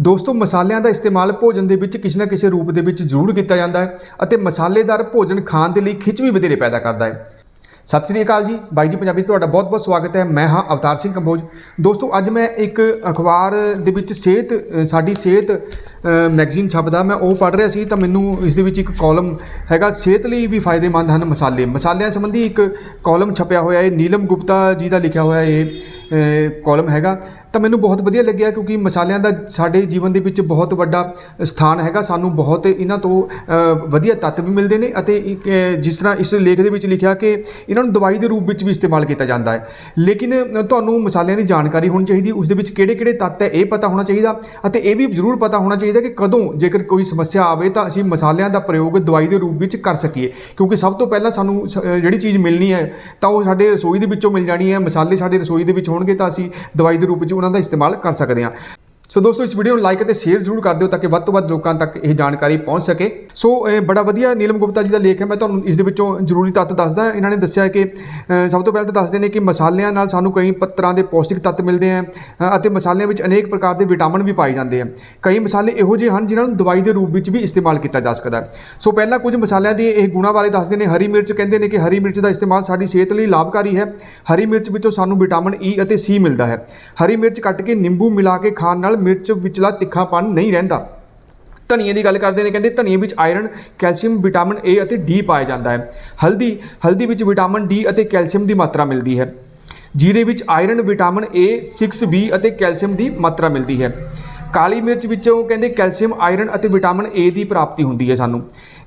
ਦੋਸਤੋ, ਮਸਾਲਿਆਂ ਦਾ ਇਸਤੇਮਾਲ ਭੋਜਨ ਦੇ ਵਿੱਚ ਕਿਸੇ ਨਾ ਕਿਸੇ ਰੂਪ ਦੇ ਵਿੱਚ ਜ਼ਰੂਰ ਕੀਤਾ ਜਾਂਦਾ ਹੈ ਅਤੇ ਮਸਾਲੇਦਾਰ ਭੋਜਨ ਖਾਣ ਦੇ ਲਈ ਖਿੱਚ ਵੀ ਵਧੇਰੇ ਪੈਦਾ ਕਰਦਾ ਹੈ। ਸਤਿ ਸ੍ਰੀ ਅਕਾਲ ਜੀ। ਬਾਈ ਜੀ, ਪੰਜਾਬੀ 'ਚ ਤੁਹਾਡਾ ਬਹੁਤ-ਬਹੁਤ ਸਵਾਗਤ ਹੈ। ਮੈਂ ਹਾਂ ਅਵਤਾਰ ਸਿੰਘ ਕੰਬੋਜ। ਦੋਸਤੋ, ਅੱਜ ਮੈਂ ਇੱਕ ਅਖਬਾਰ ਦੇ ਵਿੱਚ ਸਿਹਤ ਸਾਡੀ ਸਿਹਤ ਮੈਗਜ਼ੀਨ ਛਪਦਾ ਮੈਂ ਉਹ ਪੜ੍ਹ ਰਿਹਾ ਸੀ ਤਾਂ ਮੈਨੂੰ ਇਸ ਦੇ ਵਿੱਚ ਇੱਕ ਕਾਲਮ ਹੈਗਾ ਸਿਹਤ ਲਈ ਵੀ ਫਾਇਦੇਮੰਦ ਹਨ ਮਸਾਲੇ। ਮਸਾਲਿਆਂ ਸੰਬੰਧੀ ਇੱਕ ਕਾਲਮ ਛਪਿਆ ਹੋਇਆ ਹੈ ਨੀਲਮ ਗੁਪਤਾ ਜੀ ਦਾ ਲਿਖਿਆ ਹੋਇਆ ਇਹ ਕਾਲਮ ਹੈਗਾ। ਤਾਂ ਮੈਨੂੰ ਬਹੁਤ ਵਧੀਆ ਲੱਗਿਆ ਕਿਉਂਕਿ ਮਸਾਲਿਆਂ ਦਾ ਸਾਡੇ ਜੀਵਨ ਦੇ ਵਿੱਚ ਬਹੁਤ ਵੱਡਾ ਸਥਾਨ ਹੈਗਾ। ਸਾਨੂੰ ਬਹੁਤ ਇਹਨਾਂ ਤੋਂ ਵਧੀਆ ਤੱਤ ਵੀ ਮਿਲਦੇ ਨੇ ਅਤੇ ਇੱਕ, ਜਿਸ ਤਰ੍ਹਾਂ ਇਸ ਲੇਖ ਦੇ ਵਿੱਚ ਲਿਖਿਆ ਕਿ ਇਹਨਾਂ ਨੂੰ ਦਵਾਈ ਦੇ ਰੂਪ ਵਿੱਚ ਵੀ ਇਸਤੇਮਾਲ ਕੀਤਾ ਜਾਂਦਾ ਹੈ। ਲੇਕਿਨ ਤੁਹਾਨੂੰ ਮਸਾਲਿਆਂ ਦੀ ਜਾਣਕਾਰੀ ਹੋਣੀ ਚਾਹੀਦੀ ਉਸ ਦੇ ਵਿੱਚ ਕਿਹੜੇ-ਕਿਹੜੇ ਤੱਤ ਹੈ ਇਹ ਪਤਾ ਹੋਣਾ ਚਾਹੀਦਾ ਅਤੇ ਇਹ ਵੀ ਜ਼ਰੂਰ ਪਤਾ ਹੋਣਾ ਚਾਹੀਦਾ ਕਿ ਕਦੋਂ ਜੇਕਰ ਕੋਈ ਸਮੱਸਿਆ ਆਵੇ ਤਾਂ ਅਸੀਂ ਮਸਾਲਿਆਂ ਦਾ ਪ੍ਰਯੋਗ ਦਵਾਈ ਦੇ ਰੂਪ ਵਿੱਚ ਕਰ ਸਕੀਏ। ਕਿਉਂਕਿ ਸਭ ਤੋਂ ਪਹਿਲਾਂ ਸਾਨੂੰ ਸ- ਜਿਹੜੀ ਚੀਜ਼ ਮਿਲਣੀ ਹੈ, ਤਾਂ ਉਹ ਸਾਡੇ ਰਸੋਈ ਦੇ ਵਿੱਚੋਂ ਮਿਲ ਜਾਣੀ ਹੈ। ਮਸਾਲੇ ਸਾਡੇ ਰਸੋਈ ਦੇ ਵਿੱਚ ਹੋਣਗੇ ਤਾਂ ਅਸੀਂ ਦਵਾਈ ਦੇ ਰੂਪ ਵਿੱਚ ਉਹਨਾਂ ਦਾ ਇਸਤੇਮਾਲ ਕਰ ਸਕਦੇ ਹਾਂ। ਸੋ ਦੋਸਤੋ, ਇਸ ਵੀਡੀਓ ਨੂੰ ਲਾਈਕ ਅਤੇ ਸ਼ੇਅਰ ਜ਼ਰੂਰ ਕਰ ਦਿਓ ਤਾਂ ਕਿ ਵੱਧ ਤੋਂ ਵੱਧ ਲੋਕਾਂ ਤੱਕ ਇਹ ਜਾਣਕਾਰੀ ਪਹੁੰਚ ਸਕੇ। ਸੋ ਇਹ ਬੜਾ ਵਧੀਆ ਨੀਲਮ ਗੁਪਤਾ ਜੀ ਦਾ ਲੇਖ ਹੈ, ਮੈਂ ਤੁਹਾਨੂੰ ਇਸ ਦੇ ਵਿੱਚੋਂ ਜ਼ਰੂਰੀ ਤੱਤ ਦੱਸਦਾ। ਇਹਨਾਂ ਨੇ ਦੱਸਿਆ ਕਿ ਸਭ ਤੋਂ ਪਹਿਲਾਂ ਤਾਂ ਦੱਸਦੇ ਨੇ ਕਿ ਮਸਾਲਿਆਂ ਨਾਲ ਸਾਨੂੰ ਕਈ ਪ- ਤਰ੍ਹਾਂ ਦੇ ਪੌਸ਼ਟਿਕ ਤੱਤ ਮਿਲਦੇ ਆ ਅਤੇ ਮਸਾਲਿਆਂ ਵਿੱਚ ਅਨੇਕ ਪ੍ਰਕਾਰ ਦੇ ਵਿਟਾਮਿਨ ਵੀ ਪਾਏ ਜਾਂਦੇ ਆ ਕਈ ਮਸਾਲੇ ਇਹੋ ਜਿਹੇ ਹਨ ਜਿਨ੍ਹਾਂ ਨੂੰ ਦਵਾਈ ਦੇ ਰੂਪ ਵਿੱਚ ਵੀ ਇਸਤੇਮਾਲ ਕੀਤਾ ਜਾ ਸਕਦਾ ਹੈ। ਸੋ ਪਹਿਲਾਂ ਕੁਝ ਮਸਾਲਿਆਂ ਦੇ ਇਹ ਗੁਣਾਂ ਬਾਰੇ ਦੱਸਦੇ ਨੇ। ਹਰੀ ਮਿਰਚ ਕਹਿੰਦੇ ਨੇ ਕਿ ਹਰੀ ਮਿਰਚ ਦਾ ਇਸਤੇਮਾਲ ਸਾਡੀ ਸਿਹਤ ਲਈ ਲਾਭਕਾਰੀ ਹੈ। ਹਰੀ ਮਿਰਚ ਵਿੱਚੋਂ ਸਾਨੂੰ ਵਿਟਾਮਿਨ ਈ ਅਤੇ ਸੀ ਮਿਲਦਾ ਹੈ। ਹਰੀ ਮਿਰਚ ਕੱਟ ਕੇ ਨਿੰਬੂ ਮਿਲਾ ਕੇ ਖਾਣ ਨਾਲ ਮਿਰਚ ਵਿਚਲਾ ਤਿੱਖਾਪਨ ਨਹੀਂ ਰਹਿੰਦਾ। ਧਨੀਏ ਦੀ ਗੱਲ ਕਰਦੇ ਨੇ, ਕਹਿੰਦੇ ਧਨੀਏ ਵਿੱਚ ਆਇਰਨ ਕੈਲਸ਼ੀਅਮ ਵਿਟਾਮਿਨ ਏ ਅਤੇ ਡੀ ਪਾਇਆ ਜਾਂਦਾ ਹੈ। ਹਲਦੀ ਹਲਦੀ ਵਿੱਚ ਵਿਟਾਮਿਨ ਡੀ ਅਤੇ ਕੈਲਸ਼ੀਅਮ ਦੀ ਮਾਤਰਾ ਮਿਲਦੀ ਹੈ। ਜੀਰੇ ਵਿੱਚ ਆਇਰਨ ਵਿਟਾਮਿਨ ਏ 6B ਅਤੇ ਕੈਲਸ਼ੀਅਮ ਦੀ ਮਾਤਰਾ ਮਿਲਦੀ ਹੈ। ਕਾਲੀ ਮਿਰਚ ਵਿੱਚੋਂ ਕਹਿੰਦੇ ਕੈਲਸ਼ੀਅਮ ਆਇਰਨ ਅਤੇ ਵਿਟਾਮਿਨ ਏ ਦੀ ਪ੍ਰਾਪਤੀ ਹੁੰਦੀ ਹੈ ਸਾਨੂੰ।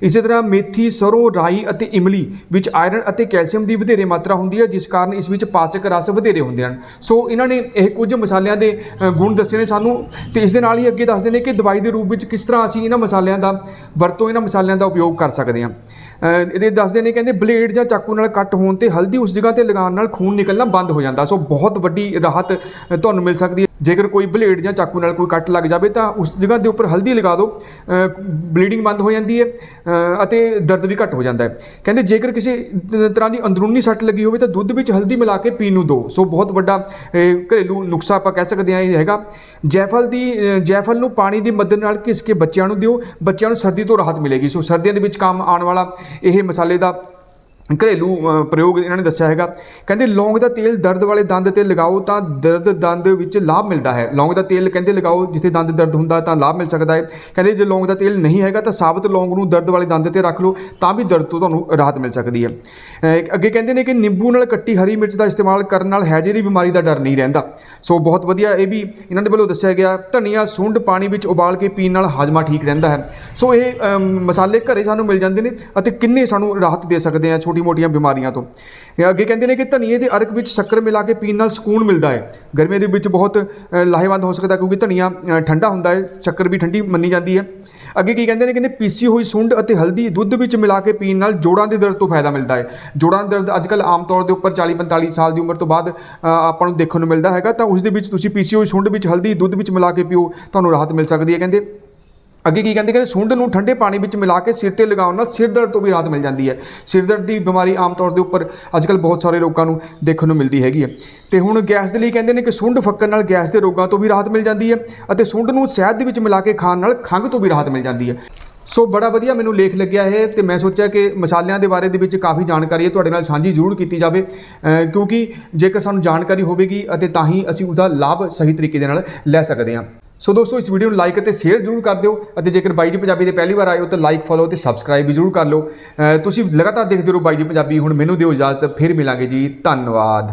ਇਸੇ ਤਰ੍ਹਾਂ ਮੇਥੀ, ਸਰੋਂ, ਰਾਈ ਅਤੇ ਇਮਲੀ ਵਿੱਚ ਆਇਰਨ ਅਤੇ ਕੈਲਸ਼ੀਅਮ ਦੀ ਵਧੇਰੇ ਮਾਤਰਾ ਹੁੰਦੀ ਹੈ, ਜਿਸ ਕਾਰਨ ਇਸ ਵਿੱਚ ਪਾਚਕ ਰਸ ਵਧੇਰੇ ਹੁੰਦੇ ਹਨ। ਸੋ ਇਹਨਾਂ ਨੇ ਇਹ ਕੁਝ ਮਸਾਲਿਆਂ ਦੇ ਗੁਣ ਦੱਸੇ ਨੇ ਸਾਨੂੰ ਤੇ ਇਸ ਦੇ ਨਾਲ ਹੀ ਅੱਗੇ ਦੱਸਦੇ ਨੇ ਕਿ ਦਵਾਈ ਦੇ ਰੂਪ ਵਿੱਚ ਕਿਸ ਤਰ੍ਹਾਂ ਅਸੀਂ ਇਹਨਾਂ ਮਸਾਲਿਆਂ ਦਾ ਵਰਤੋਂ, ਇਹਨਾਂ ਮਸਾਲਿਆਂ ਦਾ ਉਪਯੋਗ ਕਰ ਸਕਦੇ ਹਾਂ। ਇਹਦੇ ਦੱਸਦੇ ਨੇ ਕਹਿੰਦੇ ਬਲੇਡ ਜਾਂ ਚਾਕੂ ਨਾਲ ਕੱਟ ਹੋਣ ਤੇ ਹਲਦੀ ਉਸ ਜਗ੍ਹਾ ਤੇ ਲਗਾਉਣ ਨਾਲ ਖੂਨ ਨਿਕਲਣਾ ਬੰਦ ਹੋ ਜਾਂਦਾ। ਸੋ ਬਹੁਤ ਵੱਡੀ ਰਾਹਤ ਤੁਹਾਨੂੰ ਮਿਲ ਸਕਦੀ ਹੈ। ਜੇਕਰ ਕੋਈ ਬਲੇਡ ਜਾਂ ਚਾਕੂ ਨਾਲ ਕੋਈ ਕੱਟ ਲੱਗ ਜਾਵੇ ਤਾਂ ਉਸ ਜਗ੍ਹਾ ਦੇ ਉੱਪਰ ਹਲਦੀ ਲਗਾ ਦਿਓ। ਬਲੀਡਿੰਗ ਬੰਦ ਹੋ ਜਾਂਦੀ ਹੈ। ਅਤੇ ਦਰਦ ਵੀ ਘੱਟ ਹੋ ਜਾਂਦਾ ਹੈ। ਕਹਿੰਦੇ ਜੇਕਰ ਕਿਸੇ ਤਰ੍ਹਾਂ ਦੀ ਅੰਦਰੂਨੀ ਸੱਟ ਲੱਗੀ ਹੋਵੇ ਤਾਂ ਦੁੱਧ ਵਿੱਚ ਹਲਦੀ ਮਿਲਾ ਕੇ ਪੀਣ ਨੂੰ ਦਿਓ ਸੋ ਬਹੁਤ ਵੱਡਾ ਘਰੇਲੂ ਨੁਕਸਾ ਆਪਾਂ ਕਹਿ ਸਕਦੇ ਹਾਂ ਇਹ ਹੈਗਾ। ਜੈਫਲ ਦੀ ਜੈਫਲ ਨੂੰ ਪਾਣੀ ਦੀ ਮਦਦ ਨਾਲ ਘਿਸ ਕੇ ਬੱਚਿਆਂ ਨੂੰ ਦਿਓ। ਬੱਚਿਆਂ ਨੂੰ ਸਰਦੀ ਤੋਂ ਰਾਹਤ ਮਿਲੇਗੀ। ਸੋ ਸਰਦੀਆਂ ਦੇ ਵਿੱਚ ਕੰਮ ਆਉਣ ਵਾਲਾ ਇਹ ਮਸਾਲੇ ਦਾ ਘਰੇਲੂ ਪ੍ਰਯੋਗ ਇਹਨਾਂ ਨੇ ਦੱਸਿਆ ਹੈਗਾ। ਕਹਿੰਦੇ ਲੌਂਗ ਦਾ ਤੇਲ ਦਰਦ ਵਾਲੇ ਦੰਦ ਤੇ ਲਗਾਓ ਤਾਂ ਦਰਦ ਦੰਦ ਵਿੱਚ ਲਾਭ ਮਿਲਦਾ ਹੈ। ਲੌਂਗ ਦਾ ਤੇਲ ਕਹਿੰਦੇ ਲਗਾਓ ਜਿੱਥੇ ਦੰਦ ਦਰਦ ਹੁੰਦਾ ਤਾਂ ਲਾਭ ਮਿਲ ਸਕਦਾ ਹੈ। ਕਹਿੰਦੇ ਜੇ ਲੌਂਗ ਦਾ ਤੇਲ ਨਹੀਂ ਹੈਗਾ ਤਾਂ ਸਾਬਤ ਲੌਂਗ ਨੂੰ ਦਰਦ ਵਾਲੇ ਦੰਦ ਤੇ ਰੱਖ ਲਓ, ਤਾਂ ਵੀ ਦਰਦ ਤੋਂ ਤੁਹਾਨੂੰ ਰਾਹਤ ਮਿਲ ਸਕਦੀ ਹੈ। ਅੱਗੇ ਕਹਿੰਦੇ ਨੇ ਕਿ ਨਿੰਬੂ ਨਾਲ ਕੱਟੀ ਹਰੀ ਮਿਰਚ ਦਾ ਇਸਤੇਮਾਲ ਕਰਨ ਨਾਲ ਹੈਜੇ ਦੀ ਬਿਮਾਰੀ ਦਾ ਡਰ ਨਹੀਂ ਰਹਿੰਦਾ। ਸੋ ਬਹੁਤ ਵਧੀਆ ਇਹ ਵੀ ਇਹਨਾਂ ਦੇ ਵੱਲੋਂ ਦੱਸਿਆ ਗਿਆ। ਧਨੀਆ ਸੁੰਡ ਪਾਣੀ ਵਿੱਚ ਉਬਾਲ ਕੇ ਪੀਣ ਨਾਲ ਹਾਜ਼ਮਾ ਠੀਕ ਰਹਿੰਦਾ ਹੈ। ਸੋ ਇਹ ਮਸਾਲੇ ਘਰੇ ਸਾਨੂੰ ਮਿਲ ਜਾਂਦੇ ਨੇ ਅਤੇ ਕਿੰਨੇ ਸਾਨੂੰ ਰਾਹਤ ਦੇ ਸਕਦੇ ਆ? ਛੋਟੀ-ਮੋਟੀਆਂ ਬਿਮਾਰੀਆਂ ਤੋਂ। ਅੱਗੇ ਕਹਿੰਦੇ ਨੇ ਕਿ ਧਨੀਏ ਦੇ ਅਰਕ ਵਿੱਚ ਸ਼ੱਕਰ ਮਿਲਾ ਕੇ ਪੀਣ ਨਾਲ ਸਕੂਨ ਮਿਲਦਾ ਹੈ। ਗਰਮੀਆਂ ਦੇ ਵਿੱਚ ਬਹੁਤ ਲਾਹੇਵੰਦ ਹੋ ਸਕਦਾ ਕਿਉਂਕਿ ਧਨੀਆ ਠੰਡਾ ਹੁੰਦਾ ਹੈ। ਸ਼ੱਕਰ ਵੀ ਠੰਡੀ ਮੰਨੀ ਜਾਂਦੀ ਹੈ। ਅੱਗੇ ਕੀ ਕਹਿੰਦੇ ਨੇ ਕਹਿੰਦੇ ਪੀਸੀ ਹੋਈ ਸੁੰਡ ਅਤੇ ਹਲਦੀ, ਦੁੱਧ ਵਿੱਚ ਮਿਲਾ ਕੇ ਪੀਣ ਨਾਲ ਜੋੜਾਂ ਦੇ ਦਰਦ ਤੋਂ ਫਾਇਦਾ ਮਿਲਦਾ ਹੈ। ਜੋੜਾਂ ਦੇ ਦਰਦ ਅੱਜਕੱਲ ਆਮ ਤੌਰ ਦੇ ਉੱਪਰ 40 45 ਸਾਲ ਦੀ ਉਮਰ ਤੋਂ ਬਾਅਦ ਆਪਾਂ ਨੂੰ ਦੇਖਣ ਨੂੰ ਮਿਲਦਾ ਹੈਗਾ। ਤਾਂ ਉਸ ਦੇ ਵਿੱਚ ਤੁਸੀਂ ਪੀਸੀ ਹੋਈ ਸੁੰਡ ਵਿੱਚ ਹਲਦੀ, ਦੁੱਧ ਵਿੱਚ ਮਿਲਾ ਕੇ ਪੀਓ, ਤੁਹਾਨੂੰ ਰਾਹਤ ਮਿਲ ਸਕਦੀ ਹੈ, ਕਹਿੰਦੇ। ਅੱਗੇ ਕੀ ਕਹਿੰਦੇ ਕਹਿੰਦੇ ਸੁੰਡ ਨੂੰ ਠੰਡੇ ਪਾਣੀ ਵਿੱਚ ਮਿਲਾ ਕੇ ਸਿਰ ਤੇ ਲਗਾਉਣ ਨਾਲ ਸਿਰ ਦਰਦ ਤੋਂ ਵੀ ਰਾਹਤ ਮਿਲ ਜਾਂਦੀ ਹੈ। ਸਿਰ ਦਰਦ ਦੀ ਬਿਮਾਰੀ ਆਮ ਤੌਰ ਦੇ ਉੱਪਰ ਅੱਜਕੱਲ ਬਹੁਤ ਸਾਰੇ ਲੋਕਾਂ ਨੂੰ ਦੇਖਣ ਨੂੰ ਮਿਲਦੀ ਹੈਗੀ ਹੈ। ਤੇ ਹੁਣ ਗੈਸ ਦੇ ਲਈ ਕਹਿੰਦੇ ਨੇ ਕਿ ਸੁੰਡ ਫੱਕਣ ਨਾਲ ਗੈਸ ਦੇ ਰੋਗਾਂ ਤੋਂ ਵੀ ਰਾਹਤ ਮਿਲ ਜਾਂਦੀ ਹੈ ਅਤੇ ਸੁੰਡ ਨੂੰ ਸ਼ਹਿਦ ਦੇ ਵਿੱਚ ਮਿਲਾ ਕੇ ਖਾਣ ਨਾਲ ਖੰਘ ਤੋਂ ਵੀ ਰਾਹਤ ਮਿਲ ਜਾਂਦੀ ਹੈ। ਸੋ ਬੜਾ ਵਧੀਆ ਮੈਨੂੰ ਲੇਖ ਲੱਗਿਆ ਹੈ ਤੇ ਮੈਂ ਸੋਚਿਆ ਕਿ ਮਸਾਲਿਆਂ ਦੇ ਬਾਰੇ ਦੇ ਵਿੱਚ ਕਾਫੀ ਜਾਣਕਾਰੀ ਹੈ, ਤੁਹਾਡੇ ਨਾਲ ਸਾਂਝੀ ਜ਼ਰੂਰ ਕੀਤੀ ਜਾਵੇ ਕਿਉਂਕਿ ਜੇਕਰ ਸਾਨੂੰ ਜਾਣਕਾਰੀ ਹੋਵੇਗੀ ਅਤੇ ਤਾਂ ਹੀ ਅਸੀਂ ਉਹਦਾ ਲਾਭ ਸਹੀ ਤਰੀਕੇ ਦੇ ਨਾਲ ਲੈ ਸਕਦੇ ਹਾਂ। ਸੋ ਦੋਸਤੋ, ਇਸ ਵੀਡੀਓ ਨੂੰ ਲਾਈਕ ਅਤੇ ਸ਼ੇਅਰ ਜ਼ਰੂਰ ਕਰ ਦਿਓ ਅਤੇ ਜੇਕਰ ਬਾਈ ਜੀ ਪੰਜਾਬੀ ਦੇ ਪਹਿਲੀ ਵਾਰ ਆਏ ਹੋ ਤਾਂ ਲਾਈਕ ਫੋਲੋ ਅਤੇ ਸਬਸਕ੍ਰਾਈਬ ਵੀ ਜ਼ਰੂਰ ਕਰ ਲਓ। ਤੁਸੀਂ ਲਗਾਤਾਰ ਦੇਖਦੇ ਰਹੋ ਬਾਈ ਜੀ ਪੰਜਾਬੀ। ਹੁਣ ਮੈਨੂੰ ਦਿਓ ਇਜਾਜ਼ਤ, ਫਿਰ ਮਿਲਾਂਗੇ ਜੀ। ਧੰਨਵਾਦ।